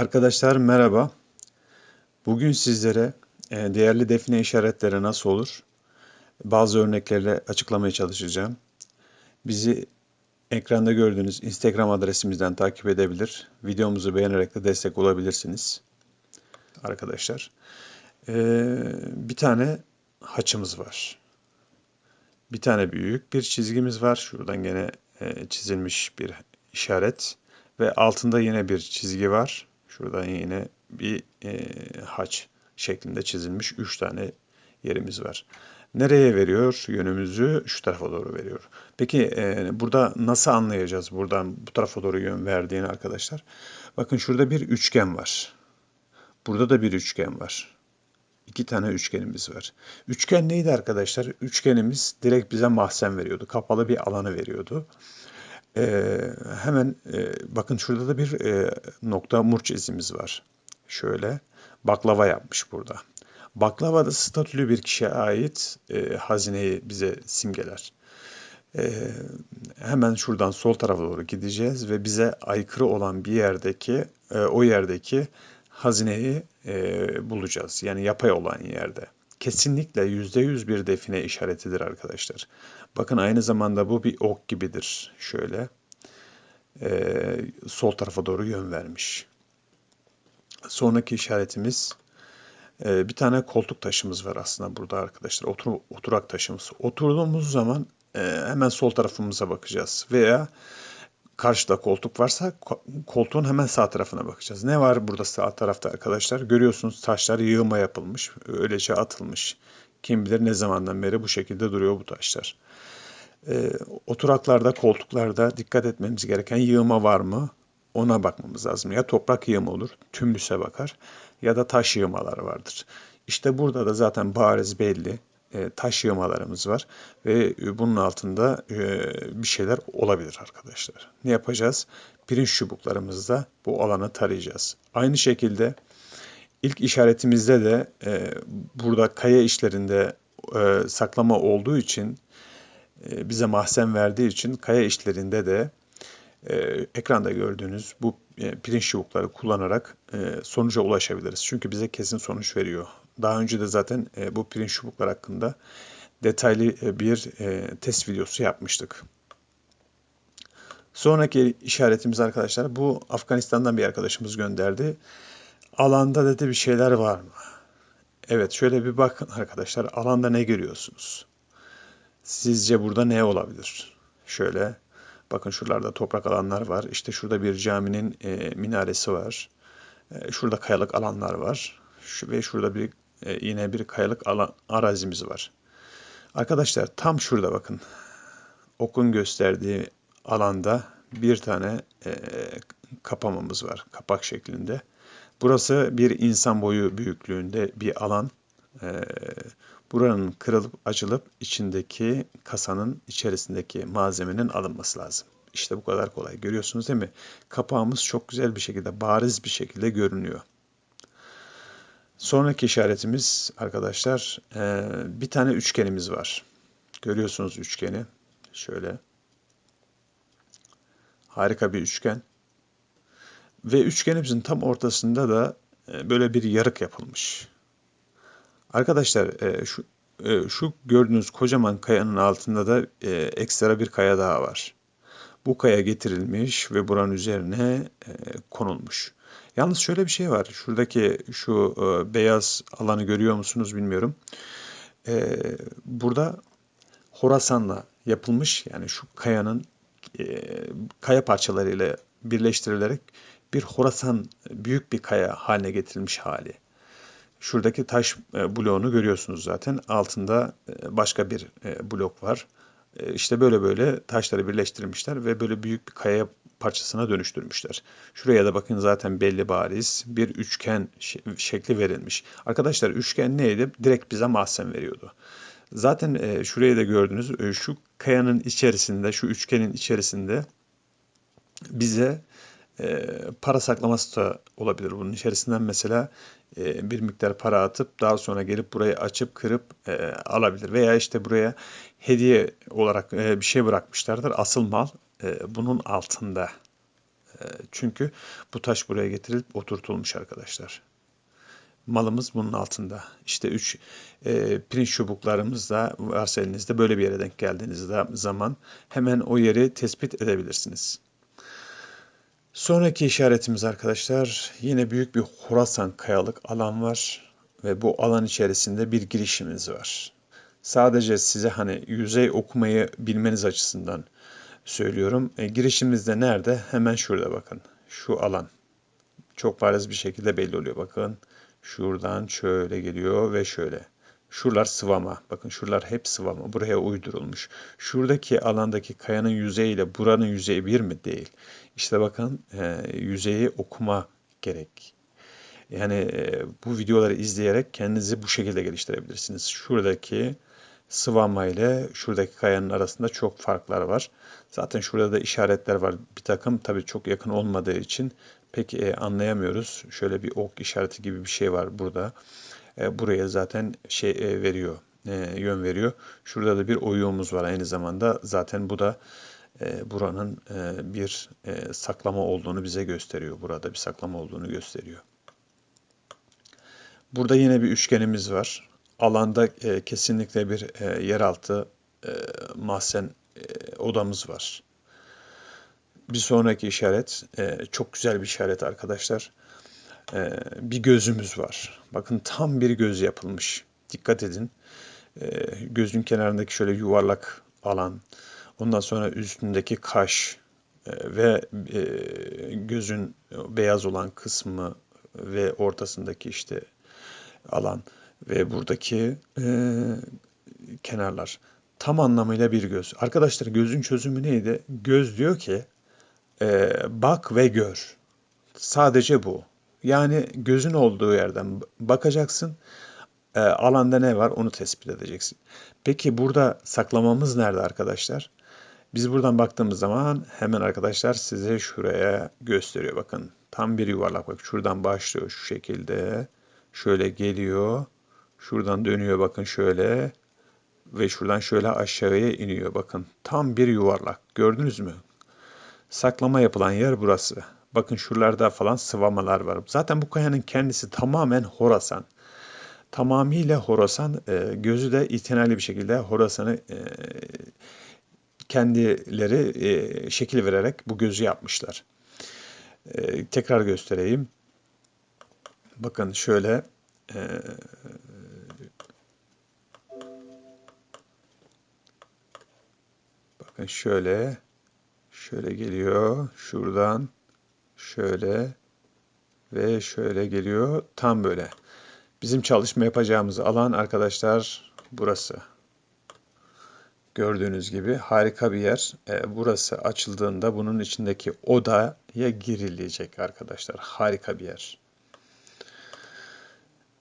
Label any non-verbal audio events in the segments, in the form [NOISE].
Arkadaşlar merhaba. Bugün sizlere e, değerli define işaretleri nasıl olur? Bazı örneklerle açıklamaya çalışacağım. Bizi ekranda gördüğünüz Instagram adresimizden takip edebilir. Videomuzu beğenerek de destek olabilirsiniz. Arkadaşlar. E, bir tane haçımız var. Bir tane büyük bir çizgimiz var. Şuradan gene e, çizilmiş bir işaret. Ve altında yine bir çizgi var. Şuradan yine bir e, haç şeklinde çizilmiş 3 tane yerimiz var. Nereye veriyor? Yönümüzü şu tarafa doğru veriyor. Peki e, burada nasıl anlayacağız buradan bu tarafa doğru yön verdiğini arkadaşlar? Bakın şurada bir üçgen var. Burada da bir üçgen var. İki tane üçgenimiz var. Üçgen neydi arkadaşlar? Üçgenimiz direkt bize mahzen veriyordu. Kapalı bir alanı veriyordu. Ee, hemen e, bakın şurada da bir e, nokta murç izimiz var. Şöyle baklava yapmış burada. Baklava da statülü bir kişiye ait e, hazineyi bize simgeler. E, hemen şuradan sol tarafa doğru gideceğiz ve bize aykırı olan bir yerdeki e, o yerdeki hazineyi e, bulacağız. Yani yapay olan yerde kesinlikle %100 bir define işaretidir arkadaşlar. Bakın aynı zamanda bu bir ok gibidir. Şöyle e, sol tarafa doğru yön vermiş. Sonraki işaretimiz e, bir tane koltuk taşımız var aslında burada arkadaşlar. Otur, oturak taşımız. Oturduğumuz zaman e, hemen sol tarafımıza bakacağız. Veya karşıda koltuk varsa koltuğun hemen sağ tarafına bakacağız. Ne var burada sağ tarafta arkadaşlar? Görüyorsunuz taşlar yığıma yapılmış. Öylece atılmış. Kim bilir ne zamandan beri bu şekilde duruyor bu taşlar. Ee, oturaklarda, koltuklarda dikkat etmemiz gereken yığıma var mı? Ona bakmamız lazım. Ya toprak yığımı olur, tümlüse bakar ya da taş yığmaları vardır. İşte burada da zaten bariz belli e, taş yığmalarımız var ve e, bunun altında e, bir şeyler olabilir arkadaşlar. Ne yapacağız? Pirinç çubuklarımızda bu alanı tarayacağız. Aynı şekilde ilk işaretimizde de burada kaya işlerinde saklama olduğu için bize mahzen verdiği için kaya işlerinde de ekranda gördüğünüz bu pirinç çubukları kullanarak sonuca ulaşabiliriz. Çünkü bize kesin sonuç veriyor. Daha önce de zaten e, bu pirinç çubuklar hakkında detaylı e, bir e, test videosu yapmıştık. Sonraki işaretimiz arkadaşlar bu Afganistan'dan bir arkadaşımız gönderdi. Alanda dedi bir şeyler var mı? Evet şöyle bir bakın [LAUGHS] arkadaşlar alanda ne görüyorsunuz? Sizce burada ne olabilir? Şöyle bakın şuralarda toprak alanlar var. İşte şurada bir caminin e, minaresi var. E, şurada kayalık alanlar var. Şu, ve şurada bir e, yine bir kayalık alan, arazimiz var. Arkadaşlar tam şurada bakın. Okun gösterdiği alanda bir tane e, kapamamız var. Kapak şeklinde. Burası bir insan boyu büyüklüğünde bir alan. E, buranın kırılıp açılıp içindeki kasanın içerisindeki malzemenin alınması lazım. İşte bu kadar kolay. Görüyorsunuz değil mi? Kapağımız çok güzel bir şekilde, bariz bir şekilde görünüyor. Sonraki işaretimiz arkadaşlar e, bir tane üçgenimiz var. Görüyorsunuz üçgeni. Şöyle. Harika bir üçgen. Ve üçgenimizin tam ortasında da e, böyle bir yarık yapılmış. Arkadaşlar e, şu şu gördüğünüz kocaman kayanın altında da ekstra bir kaya daha var. Bu kaya getirilmiş ve buranın üzerine konulmuş. Yalnız şöyle bir şey var. Şuradaki şu e, beyaz alanı görüyor musunuz bilmiyorum. E, burada Horasan'la yapılmış yani şu kayanın e, kaya parçalarıyla birleştirilerek bir Horasan büyük bir kaya haline getirilmiş hali. Şuradaki taş e, bloğunu görüyorsunuz zaten. Altında e, başka bir e, blok var. E, işte böyle böyle taşları birleştirmişler ve böyle büyük bir kaya parçasına dönüştürmüşler. Şuraya da bakın zaten belli bariz bir üçgen şekli verilmiş. Arkadaşlar üçgen neydi? Direkt bize mahzen veriyordu. Zaten e, şurayı da gördünüz. E, şu kayanın içerisinde, şu üçgenin içerisinde bize e, para saklaması da olabilir. Bunun içerisinden mesela e, bir miktar para atıp daha sonra gelip burayı açıp kırıp e, alabilir. Veya işte buraya hediye olarak e, bir şey bırakmışlardır. Asıl mal bunun altında çünkü bu taş buraya getirilip oturtulmuş arkadaşlar. Malımız bunun altında. İşte 3 e, pirinç çubuklarımız da varsa elinizde böyle bir yere denk geldiğiniz zaman hemen o yeri tespit edebilirsiniz. Sonraki işaretimiz arkadaşlar yine büyük bir Horasan kayalık alan var ve bu alan içerisinde bir girişimiz var. Sadece size hani yüzey okumayı bilmeniz açısından söylüyorum. E, girişimiz de nerede? Hemen şurada bakın. Şu alan. Çok bariz bir şekilde belli oluyor. Bakın şuradan şöyle geliyor ve şöyle. Şuralar sıvama. Bakın şuralar hep sıvama. Buraya uydurulmuş. Şuradaki alandaki kayanın yüzeyi ile buranın yüzeyi bir mi? Değil. İşte bakın e, yüzeyi okuma gerek. Yani e, bu videoları izleyerek kendinizi bu şekilde geliştirebilirsiniz. Şuradaki sıvama ile şuradaki kayanın arasında çok farklar var. Zaten şurada da işaretler var. Bir takım tabii çok yakın olmadığı için pek e, anlayamıyoruz. Şöyle bir ok işareti gibi bir şey var burada. E, buraya zaten şey e, veriyor, e, yön veriyor. Şurada da bir oyuğumuz var aynı zamanda. Zaten bu da buranın bir saklama olduğunu bize gösteriyor. Burada bir saklama olduğunu gösteriyor. Burada yine bir üçgenimiz var. Alanda kesinlikle bir yeraltı mahzen odamız var. Bir sonraki işaret çok güzel bir işaret arkadaşlar. E, bir gözümüz var. Bakın tam bir göz yapılmış. Dikkat edin. E, gözün kenarındaki şöyle yuvarlak alan. Ondan sonra üstündeki kaş e, ve e, gözün beyaz olan kısmı ve ortasındaki işte alan ve buradaki e, kenarlar tam anlamıyla bir göz. Arkadaşlar gözün çözümü neydi? Göz diyor ki e, bak ve gör. Sadece bu. Yani gözün olduğu yerden bakacaksın. E, alanda ne var onu tespit edeceksin. Peki burada saklamamız nerede arkadaşlar? Biz buradan baktığımız zaman hemen arkadaşlar size şuraya gösteriyor. Bakın tam bir yuvarlak bak şuradan başlıyor şu şekilde. Şöyle geliyor. Şuradan dönüyor bakın şöyle. Ve şuradan şöyle aşağıya iniyor bakın. Tam bir yuvarlak. Gördünüz mü? Saklama yapılan yer burası. Bakın şuralarda falan sıvamalar var. Zaten bu kayanın kendisi tamamen Horasan. Tamamıyla Horasan. E, gözü de itinaylı bir şekilde Horasan'ı e, kendileri e, şekil vererek bu gözü yapmışlar. E, tekrar göstereyim. Bakın şöyle e, bakın şöyle şöyle geliyor şuradan şöyle ve şöyle geliyor tam böyle. Bizim çalışma yapacağımız alan arkadaşlar burası. Gördüğünüz gibi harika bir yer. E, burası açıldığında bunun içindeki odaya girilecek arkadaşlar. Harika bir yer.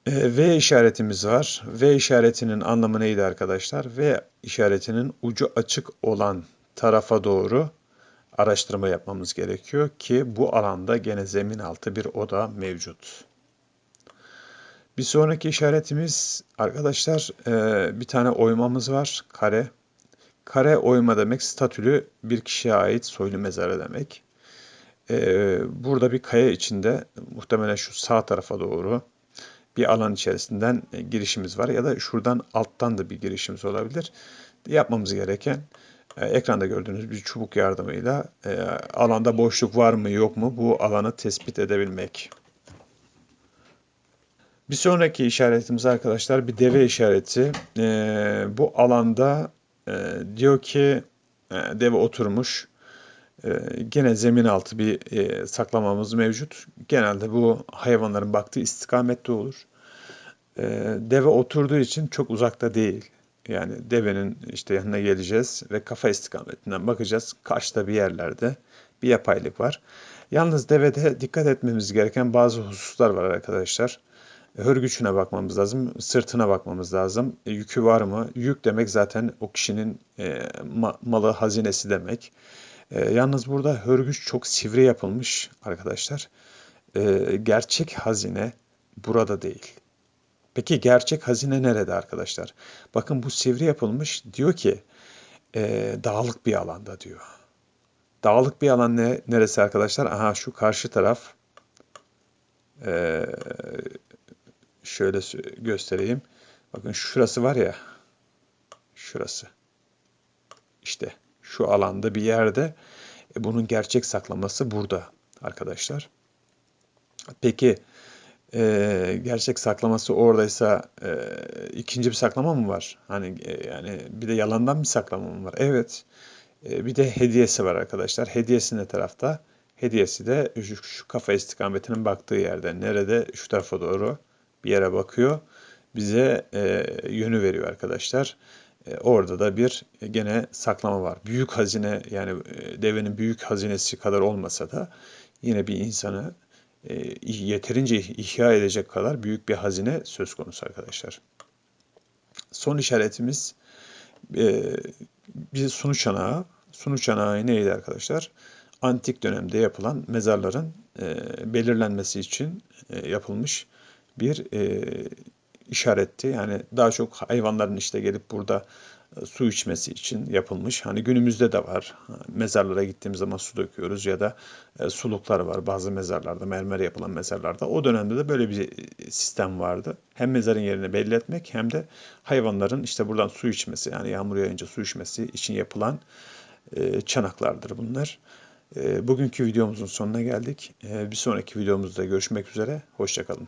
E, v işaretimiz var. V işaretinin anlamı neydi arkadaşlar? V işaretinin ucu açık olan tarafa doğru araştırma yapmamız gerekiyor ki bu alanda gene zemin altı bir oda mevcut. Bir sonraki işaretimiz arkadaşlar e, bir tane oymamız var kare. Kare oyma demek statülü bir kişiye ait soylu mezarı demek. E, burada bir kaya içinde muhtemelen şu sağ tarafa doğru bir alan içerisinden e, girişimiz var ya da şuradan alttan da bir girişimiz olabilir. Yapmamız gereken ekranda gördüğünüz bir çubuk yardımıyla e, alanda boşluk var mı yok mu bu alanı tespit edebilmek. Bir sonraki işaretimiz arkadaşlar bir deve işareti. bu alanda diyor ki deve oturmuş. gene zemin altı bir saklamamız mevcut. Genelde bu hayvanların baktığı istikamette olur. deve oturduğu için çok uzakta değil. Yani devenin işte yanına geleceğiz ve kafa istikametinden bakacağız. Karşıda bir yerlerde bir yapaylık var. Yalnız devede dikkat etmemiz gereken bazı hususlar var arkadaşlar. Hörgüçüne bakmamız lazım, sırtına bakmamız lazım. E, yükü var mı? Yük demek zaten o kişinin e, ma malı, hazinesi demek. E, yalnız burada hörgüç çok sivri yapılmış arkadaşlar. E, gerçek hazine burada değil. Peki gerçek hazine nerede arkadaşlar? Bakın bu sivri yapılmış diyor ki e, dağlık bir alanda diyor. Dağlık bir alan ne, neresi arkadaşlar? Aha şu karşı taraf. Ee, şöyle göstereyim. Bakın şurası var ya. Şurası. İşte şu alanda bir yerde. E, bunun gerçek saklaması burada arkadaşlar. Peki e, gerçek saklaması oradaysa e, ikinci bir saklama mı var? Hani e, yani bir de yalandan bir saklama mı var? Evet. E, bir de hediyesi var arkadaşlar. Hediyesi ne tarafta? Hediyesi de şu, şu kafa istikametinin baktığı yerde. Nerede? Şu tarafa doğru bir yere bakıyor. Bize e, yönü veriyor arkadaşlar. E, orada da bir e, gene saklama var. Büyük hazine yani e, devenin büyük hazinesi kadar olmasa da yine bir insanı e, yeterince ihya edecek kadar büyük bir hazine söz konusu arkadaşlar. Son işaretimiz e, bir sunu çanağı. Sunu çanağı neydi arkadaşlar? Antik dönemde yapılan mezarların e, belirlenmesi için yapılmış bir işaretti. Yani daha çok hayvanların işte gelip burada su içmesi için yapılmış. Hani günümüzde de var. Mezarlara gittiğimiz zaman su döküyoruz ya da e, suluklar var bazı mezarlarda, mermer yapılan mezarlarda. O dönemde de böyle bir e, sistem vardı. Hem mezarın yerini belli etmek hem de hayvanların işte buradan su içmesi yani yağmur yağınca su içmesi için yapılan e, çanaklardır bunlar. Bugünkü videomuzun sonuna geldik. Bir sonraki videomuzda görüşmek üzere. Hoşçakalın.